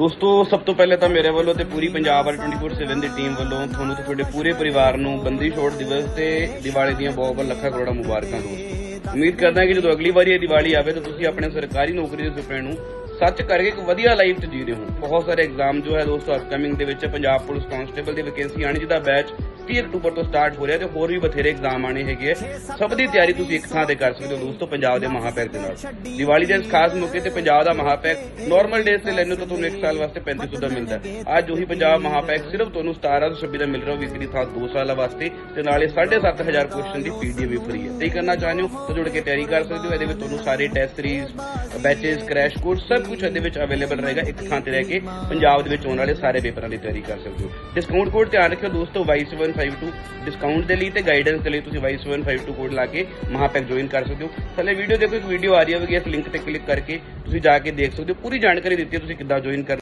ਦੋਸਤੋ ਸਭ ਤੋਂ ਪਹਿਲੇ ਤਾਂ ਮੇਰੇ ਵੱਲੋਂ ਤੇ ਪੂਰੀ ਪੰਜਾਬ ਵਾਲੀ 24/7 ਦੀ ਟੀਮ ਵੱਲੋਂ ਤੁਹਾਨੂੰ ਤੇ ਤੁਹਾਡੇ ਪੂਰੇ ਪਰਿਵਾਰ ਨੂੰ ਬੰਦੀ ਛੋੜ ਦਿਵਸ ਤੇ ਦੀਵਾਲੀ ਦੀਆਂ ਬਹੁਤ ਬਹੁਤ ਲੱਖਾਂ ਕਰੋੜਾਂ ਮੁਬਾਰਕਾਂ ਦੋਸਤੋ ਉਮੀਦ ਕਰਦਾ ਕਿ ਜਦੋਂ ਅਗਲੀ ਵਾਰੀ ਇਹ ਦੀਵਾਲੀ ਆਵੇ ਤਾਂ ਤੁਸੀਂ ਆਪਣੇ ਸਰਕਾਰੀ ਨੌਕਰੀ ਦੇ ਸੁਪਨੇ ਨੂੰ ਸੱਚ ਕਰਕੇ ਇੱਕ ਵਧੀਆ ਲਾਈਫ ਚ ਜੀ ਰਹੇ ਹੋ। ਬਹੁਤ ਸਾਰੇ ਐਗਜ਼ਾਮ ਜੋ ਹੈ ਦੋਸਤੋ ਅਪਕਮਿੰਗ ਦੇ ਵਿੱਚ ਪੰਜਾਬ ਪੁਲਿਸ ਕਾਂਸਟੇਬਲ ਦੀ ਵੈਕੈਂਸੀ ਆਣੀ ਜਿਹਦਾ ਬੈਚ 30 ਅਕਤੂਬਰ ਤੋਂ ਸਟਾਰਟ ਹੋ ਰਿਹਾ ਤੇ ਹੋਰ ਵੀ ਬਥੇਰੇ ਐਗਜ਼ਾਮ ਆਣੇ ਹੈਗੇ ਸਭ ਦੀ ਤਿਆਰੀ ਤੁਸੀਂ ਇੱਕ ਥਾਂ ਤੇ ਕਰ ਸਕਦੇ ਹੋ ਦੋਸਤੋ ਪੰਜਾਬ ਦੇ ਮਹਾਪੈਕ ਦੇ ਨਾਲ। ਦੀਵਾਲੀ ਦੇ ਇਸ ਖਾਸ ਮੌਕੇ ਤੇ ਪੰਜਾਬ ਦਾ ਮਹਾਪੈਕ ਨਾਰਮਲ ਡੇਜ਼ ਤੇ ਲੈਣੇ ਤੋਂ ਤੁਹਾਨੂੰ ਇੱਕ ਸਾਲ ਵਾਸਤੇ 3500 ਦਾ ਮਿਲਦਾ ਹੈ। ਅੱਜ ਉਹੀ ਪੰਜਾਬ ਮਹਾਪੈਕ ਸਿਰਫ ਤੁਹਾਨੂੰ 1726 ਦਾ ਮਿਲ ਰਿਹਾ ਵਿਕਰੀ ਥਾਂ 2 ਸਾਲਾਂ ਵਾਸਤੇ ਤੇ ਨਾਲੇ 7500 ਕੁਐਸਚਨ ਦੀ ਪੀਡੀਐਫ ਵੀ ਫ੍ਰੀ ਹੈ। ਤੇ ਕਰਨਾ ਚਾਹੁੰਦੇ ਹੋ ਤਾਂ ਜੁੜ ਕੇ ਤਿਆਰੀ ਕਰ ਸਕਦੇ ਹੋ, ਇਹਦੇ ਵਿੱਚ ਤੁਹਾਨੂੰ ਸਾਰੇ test series batches crash course ਸਭ ਕੁਝ ਇਹਦੇ ਵਿੱਚ ਅਵੇਲੇਬਲ ਰਹੇਗਾ। ਇੱਕ ਥਾਂ ਤੇ ਰਹਿ ਕੇ ਪੰਜਾਬ ਦੇ ਵਿੱਚ ਆਉਣ ਵਾਲੇ ਸਾਰੇ ਪੇਪਰਾਂ ਦੀ ਤਿਆਰੀ ਕਰ ਸਕਦੇ ਹੋ। ਡਿਸਕਾਊਂਟ ਕੋਡ ਧਿਆਨ ਰੱਖਿਓ ਦੋਸਤੋ Y752 ਡਿਸਕਾਊਂਟ ਦੇ ਲਈ ਤੇ ਗਾਈਡੈਂਸ ਦੇ ਲਈ ਤੁਸੀਂ Y752 ਕੋਡ ਲਾ ਕੇ ਮਹਾਪੈਕ ਜੁਆਇਨ ਕਰ ਸਕਦੇ ਹੋ। ਥੱਲੇ ਵੀਡੀਓ ਦੇਖੋ, ਇੱਕ ਵੀਡੀਓ ਆ ਰਹੀ ਹੋਵੇਗੀ ਇਸ ਲਿੰਕ ਤੇ ਕਲਿੱਕ ਕਰਕੇ ਤੁਸੀਂ ਜਾ ਕੇ ਦੇਖ ਸਕਦੇ ਹੋ। ਪੂਰੀ ਜਾਣਕਾਰੀ ਦਿੱਤੀ ਹੈ, ਤੁਸੀਂ ਕਿੱਦਾਂ ਜੁਆਇਨ ਕਰ